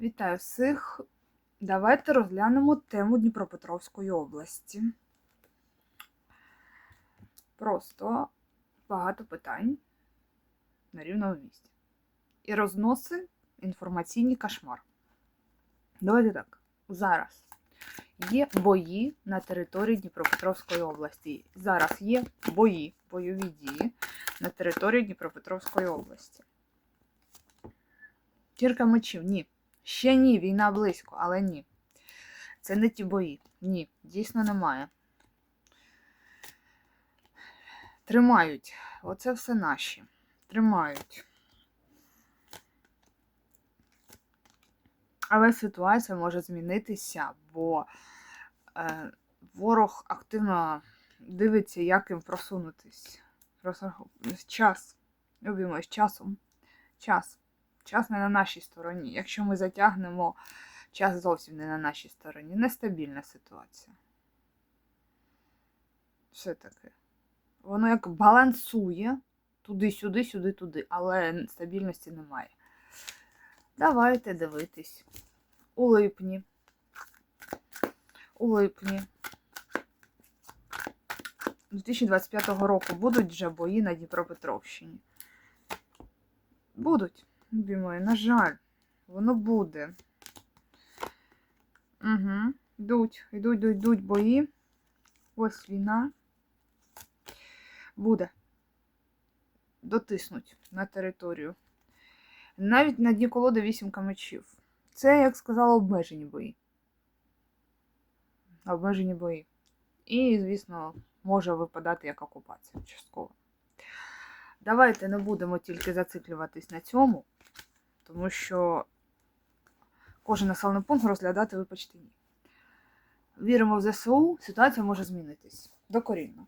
Вітаю всіх. Давайте розглянемо тему Дніпропетровської області. Просто багато питань на рівному місці. І розноси інформаційний кошмар. Давайте так. Зараз є бої на території Дніпропетровської області. Зараз є бої, бойові дії на території Дніпропетровської області. Кірка мечів, ні. Ще ні, війна близько, але ні. Це не ті бої. Ні, дійсно немає. Тримають. Оце все наші. Тримають. Але ситуація може змінитися, бо е, ворог активно дивиться, як їм просунутись. Час. Любимо з часом. Час. Час не на нашій стороні. Якщо ми затягнемо, час зовсім не на нашій стороні. Нестабільна ситуація. Все-таки. Воно як балансує туди-сюди, сюди-туди, але стабільності немає. Давайте дивитись. У липні. У липні 2025 року будуть вже бої на Дніпропетровщині. Будуть. Любі мої, на жаль, воно буде. Угу. Йдуть, йдуть, йдуть, бої. Ось війна. Буде. Дотиснуть на територію. Навіть на дні колоди вісімка мечів. Це, як сказала, обмежені бої. Обмежені бої. І, звісно, може випадати як окупація частково. Давайте не будемо тільки зациклюватись на цьому, тому що кожен населений пункт розглядати ви почти ні. Віримо в ЗСУ, ситуація може змінитись докорінно.